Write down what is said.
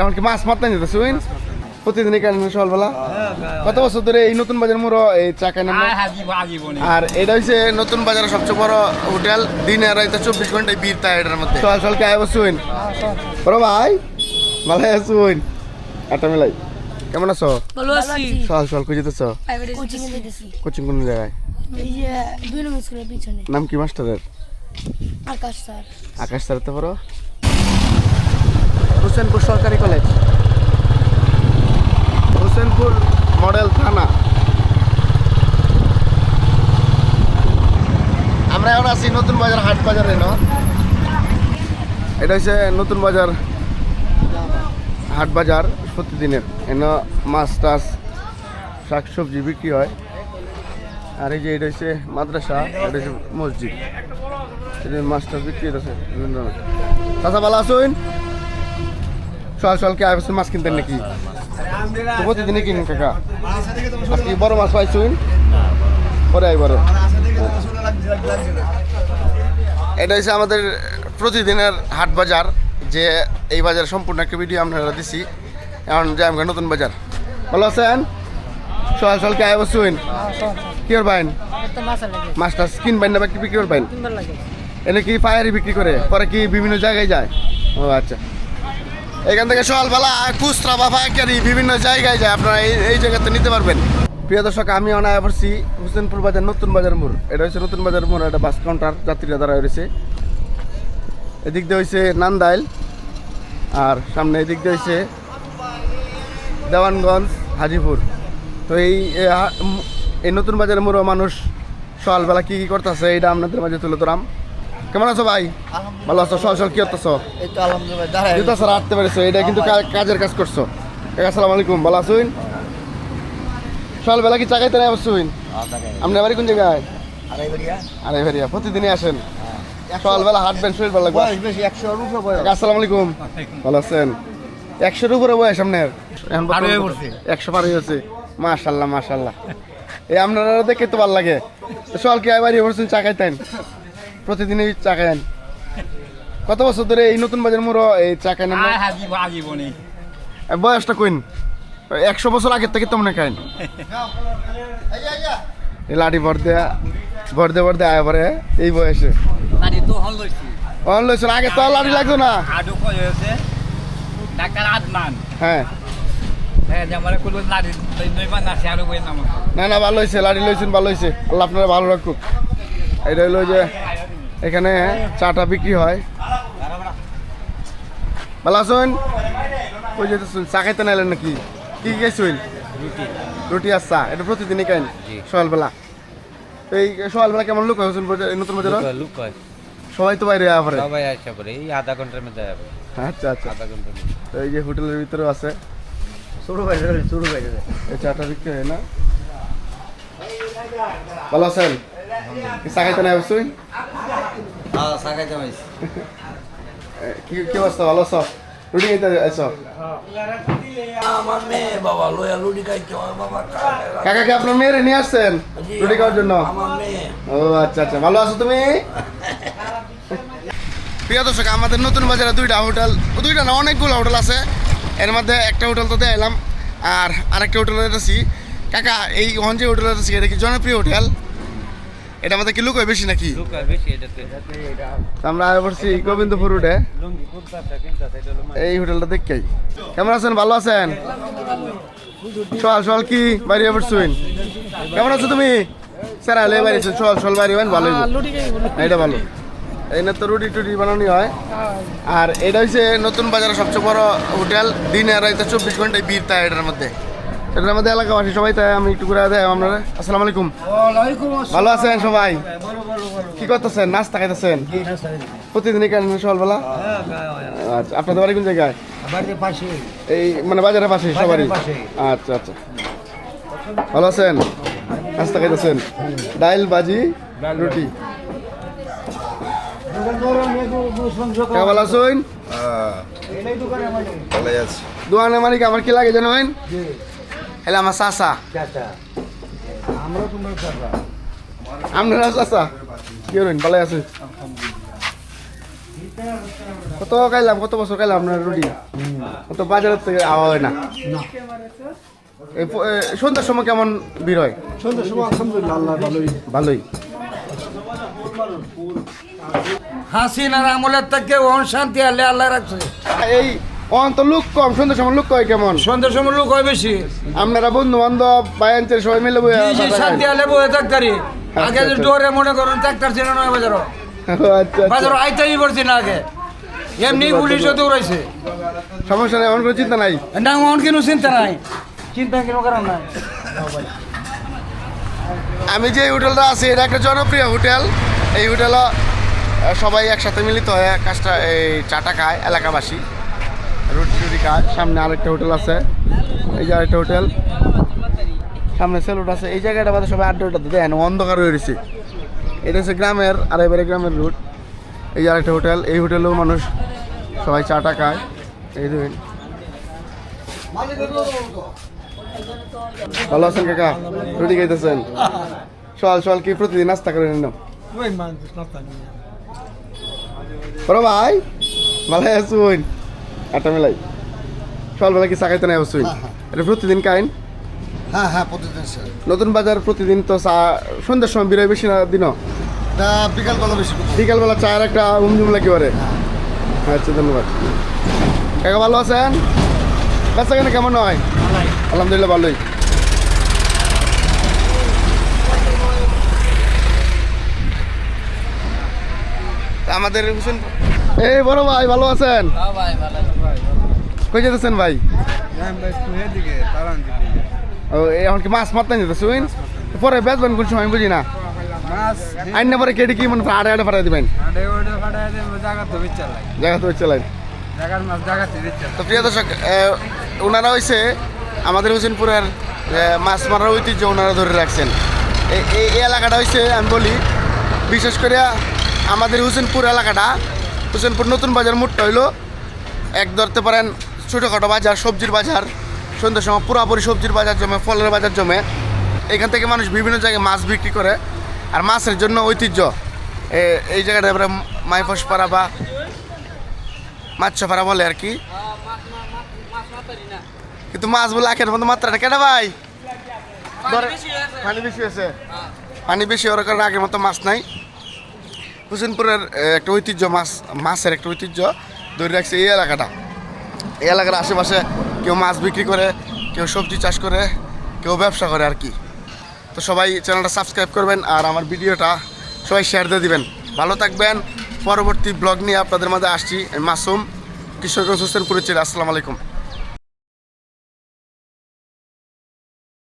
এখন কি মাছ মারতে নিতে শুন প্রতিদিনই কেন সকালবেলা? কত বছর ধরে এই নতুন বাজার মোড় এই চাকা নামে? আর এটা হচ্ছে নতুন বাজারের সবচেয়ে বড় হোটেল। দিনে রাইতে চব্বিশ ঘন্টায় বীর তাই এটার মধ্যে। সকাল সকাল কে আইব শুন বড় ভাই ভালো আছুন আটা মেলাই। কেমন আছো? ভালো আছি। সকাল সকাল খুঁজে দিতেছ কোচিং কোচিং কোন জায়গায়? এই যে দুই নম্বর স্কুলের পিছনে। নাম কি মাস্টারের? আকাশ স্যার। আকাশ স্যার তো বড়। হোসেনপুর সরকারি কলেজ। হোসেনপুর মডেল থানা। আমরা এখন আছি নতুন বাজার হাট বাজারে ন? এটা হচ্ছে নতুন বাজার হাট বাজার প্রতিদিনের। এন মাছ টাছ শাক সবজি বিক্রি হয়। আর এই যে এটা হচ্ছে মাদ্রাসা এটা হচ্ছে মসজিদ। এটা মাছ টাছ বিক্রি হচ্ছে বিভিন্ন ধরনের চাচা ভালো আসুন সকাল সকাল কে আসছেন মাছ কিনতেন নাকি? প্রতিদিনই কিনুন কাকা। আজকে বড় মাছ পাইছুন? পরে আইবার এটা হচ্ছে আমাদের প্রতিদিনের হাট বাজার যে এই বাজার সম্পূর্ণ একটা ভিডিও আপনারা দিছি। এখন যে আমরা নতুন বাজার। ভালো আছেন? সকাল সকাল কে আইবসুন কি করবেন মাছ টাছ কিনবেন না বা কি বিক্রি করবেন? এনে কি পায়ারি বিক্রি করে? পরে কি বিভিন্ন জায়গায় যায়? ও আচ্ছা। এখান থেকে সকালবেলা খুচরা বা পাইকারি বিভিন্ন জায়গায় যায়। আপনারা এই এই জায়গাতে নিতে পারবেন। প্রিয় দর্শক, আমি অনায় পড়ছি হুসেনপুর বাজার, নতুন বাজার মোড়। এটা হচ্ছে নতুন বাজার মোড় একটা বাস কাউন্টার, যাত্রীরা দাঁড়ায় রয়েছে। এদিক দিয়ে হয়েছে নান্দাইল, আর সামনে এদিক দিয়ে হয়েছে দেওয়ানগঞ্জ, হাজিপুর। তো এই এই নতুন বাজারের মোড় মানুষ সকালবেলা কী কী করতেছে, এইটা আপনাদের মাঝে তুলে ধরাম। কেমন আছো ভাই? ভালো আছো? সকাল সকাল কি করতেছো? জুতা ছাড়া হাঁটতে পারছ এটা কিন্তু কাজের কাজ করছ। আসসালামু আলাইকুম ভালো আছুন সকালবেলা কি চাকাইতে নাই অবশ্যই আপনি বাড়ি কোন জায়গায়? আরে ভাইয়া প্রতিদিনই আসেন। সকালবেলা হাঁটবেন শরীর ভালো লাগবে। আসসালামু আলাইকুম। ভালো আছেন? একশোর উপরে বয়স আপনার? হয়ে। একশো পার হয়ে মাশাল্লাহ মাশাল্লাহ এই আপনারা দেখে তো ভালো লাগে। সকাল কি বাড়ি পড়ছেন চাকাইতেন প্রতিদিনই চা চাকাইন কত বছর ধরে এই নতুন বাজার মোড় এই চাকাই নাম বয়সটা কইন? একশো বছর আগের থেকে তো মনে খাইন এই লাঠি ভর দেয়া ভর দে ভর দে আয় পরে এই বয়সে। অন লইছিল আগে তো লাঠি লাগতো না। ডাক্তার আদমান হ্যাঁ। হ্যাঁ না না ভালো হয়েছে লাঠি লইছেন ভালো হয়েছে আল্লাহ আপনারা ভালো রাখুক। এটা হলো যে এখানে চাটা বিক্রি হয়। ভালো ওই যে চা খাইতে নাইলেন নাকি? কি কি রুটি। রুটি আর চা। এটা প্রতিদিনই খাইন? সকালবেলা। তো এই সকালবেলা কেমন লোক হয়েছেন নতুন বাজার লুক হয় সবাই তো বাইরে আবার। সবাই আসা পরে। এই আধা ঘণ্টার মধ্যে যাবে। আচ্ছা আচ্ছা। আধা ঘণ্টার মধ্যে। তো এই যে হোটেলের ভিতরেও আছে। ছোট বাইরে ছোট বাইরে এই চাটা বিক্রি হয় না? ভালো আছেন? কি চা খাইতে নাই অবশ্যই কি কি অবস্থা? ভালো আছো? রুটি খাইতে আছো আমার মেয়ে বাবা লয়া লুডি খাইতে হয় বাবা কাকা কি আপনার মেয়েরে নিয়ে আসছেন রুটি খাওয়ার জন্য? ও আচ্ছা আচ্ছা। ভালো আছো তুমি? প্রিয় দর্শক আমাদের নতুন বাজারে দুইটা হোটেল দুইটা না অনেকগুলো হোটেল আছে। এর মধ্যে একটা হোটেল তো এলাম আর আরেকটা হোটেল আছি কাকা এই যে হোটেলে আছি এটা কি জনপ্রিয় হোটেল? এটা আমাদের কি লুক হয় বেশি নাকি? লুক হয় বেশি এটাতে। তো আমরা আয় পড়ছি গোবিন্দপুর রোডে লুঙ্গি কুর্তাটা কিনতাছে এটা হলো এই হোটেলটা দেখেই। কেমন আছেন? ভালো আছেন? সকাল সকাল কি বাইরে পড়ছুন কেমন আছো তুমি? স্যার আলে বাইরে সকাল সকাল বাইরে হবেন ভালো এটা ভালো। এই না তো রুটি টুটি বানানো হয়। আর এটা হচ্ছে নতুন বাজারের সবচেয়ে বড় হোটেল। দিনে রাইতে চব্বিশ ঘন্টায় বীর তাই এটার মধ্যে। এটার মধ্যে এলাকাবাসী সবাই তাই আমি একটু করে দেয় আপনারা। আসসালামু আলাইকুম। ভালো আছেন সবাই? কি করতেছেন? নাস্তা খাইতেছেন? প্রতিদিনই কেন সকালবেলা? আচ্ছা আপনাদের বাড়ি কোন জায়গায়? এই মানে বাজারের পাশে সবারই? আচ্ছা আচ্ছা। ভালো আছেন? নাস্তা খাইতেছেন? ডাইল বাজি রুটি? কে ভালো আছেন? দোয়ানে মালিক। আমার কি লাগে জানেন? হ্যালো আমার চাচা। আমরা তোমার চাচা। আপনারা চাচা। কি করেন ভালো আছে। কত খাইলাম? কত বছর খাইলাম আপনার রুটি? কত বাজারের থেকে আওয়া হয় না। সন্ধ্যার সময় কেমন ভিড় হয়? সন্ধ্যার সময় আলহামদুলিল্লাহ ভালোই। ভালোই। হাসিনার আমলের থেকে ওন শান্তি আল্লাহ আল্লাহ রাখছে। এই অন্ত লোক কম সন্ধ্যার সময় লোক কয় কেমন? সন্ধ্যার সময় লোক হয় বেশি। আপনারা বন্ধু বান্ধব বায়াঞ্চের সবাই মিলে বাজার শান্তি আলে বয়ে থাকতারি আগে যে আচ্ছা। ডোরে মনে করুন ট্রাক্টর ছিল না বাজারও। আচ্ছা বাজার আচ্ছা আইতাই পড়ছি না আগে। এমনি পুলিশও দৌড়াইছে। সমস্যা নেই এমন কোনো চিন্তা নাই? না অন কেন চিন্তা নাই। চিন্তা কেন কারণ নাই। আমি যে হোটেলটা আছি এটা একটা জনপ্রিয় হোটেল। এই হোটেলে সবাই একসাথে মিলিত হয়ে কাজটা এই চাটা খায় এলাকাবাসী। রুটি টুটি খায় সামনে আরেকটা হোটেল আছে। এই যে আরেকটা হোটেল। সামনে সেলুট আছে। এই জায়গাটা বাদে সবাই আড্ডা দেন অন্ধকার হয়ে রয়েছে। এটা হচ্ছে গ্রামের আর এবারে গ্রামের রুট। এই যে আরেকটা হোটেল। এই হোটেলেও মানুষ সবাই চাটা খায়। এই দেখুন। ভালো আছেন কাকা? রুটি খাইতেছেন? সকাল সকাল কি প্রতিদিন নাস্তা করে বড় ভাই ভালো আছুন আটা মেলাই। সকালবেলা কি চা খাইতে নাই অবশ্যই? এটা প্রতিদিন খাইন হ্যাঁ হ্যাঁ প্রতিদিন স্যার। নতুন বাজার প্রতিদিন তো চা সন্ধ্যার সময় বেরোয় বেশি না দিনও? তা বিকাল বেলা বেশি বিকালবেলা চায়ের একটা উমজুম লাগি পারে আচ্ছা ধন্যবাদ। কাকা ভালো আছেন? বেচা কেন কেমন হয়? আলহামদুলিল্লাহ ভালোই। আমাদের হোসেন এই বড় ভাই ভালো আছেন? কই যেতেছেন ভাই? ও এই এখন কি মাছ মারতে যেতেছেন পরে বেচবেন কোন সময় আমি বুঝি না। আইন না পরে কেটে কি মনে আড়ে আড়ে ফাটাই দিবেন। জায়গা তো চালাই তো প্রিয় দর্শক ওনারা হয়েছে আমাদের হোসেনপুরের মাছ মারার ঐতিহ্য ওনারা ধরে রাখছেন। এই এলাকাটা হয়েছে আমি বলি বিশেষ করে আমাদের হোসেনপুর এলাকাটা হোসেনপুর নতুন বাজার মোটটা হইল। এক ধরতে পারেন ছোটোখাটো বাজার সবজির বাজার সন্ধ্যার সময় পুরাপুরি সবজির বাজার জমে ফলের বাজার জমে। এখান থেকে মানুষ বিভিন্ন জায়গায় মাছ বিক্রি করে। আর মাছের জন্য ঐতিহ্য। এই জায়গাটা এবারে মাইফস পাড়া বা মাছপাড়া বলে আর কি। কিন্তু মাছগুলো আখের মতো মাত্রাটা কেন ভাই? পানি বেশি আছে পানি বেশি হওয়ার কারণে আগের মতো মাছ নাই। হোসেনপুরের একটা ঐতিহ্য, মাছ, মাছের একটা ঐতিহ্য ধরে রাখছে এই এলাকাটা। এই এলাকার আশেপাশে কেউ মাছ বিক্রি করে, কেউ সবজি চাষ করে, কেউ ব্যবসা করে আর কি। তো সবাই চ্যানেলটা সাবস্ক্রাইব করবেন আর আমার ভিডিওটা সবাই শেয়ার দিয়ে দিবেন। ভালো থাকবেন। পরবর্তী ব্লগ নিয়ে আপনাদের মাঝে আসছি, মাসুম, কিশোরগঞ্জ, হোসেনপুরের ছেলে আসসালামু আলাইকুম।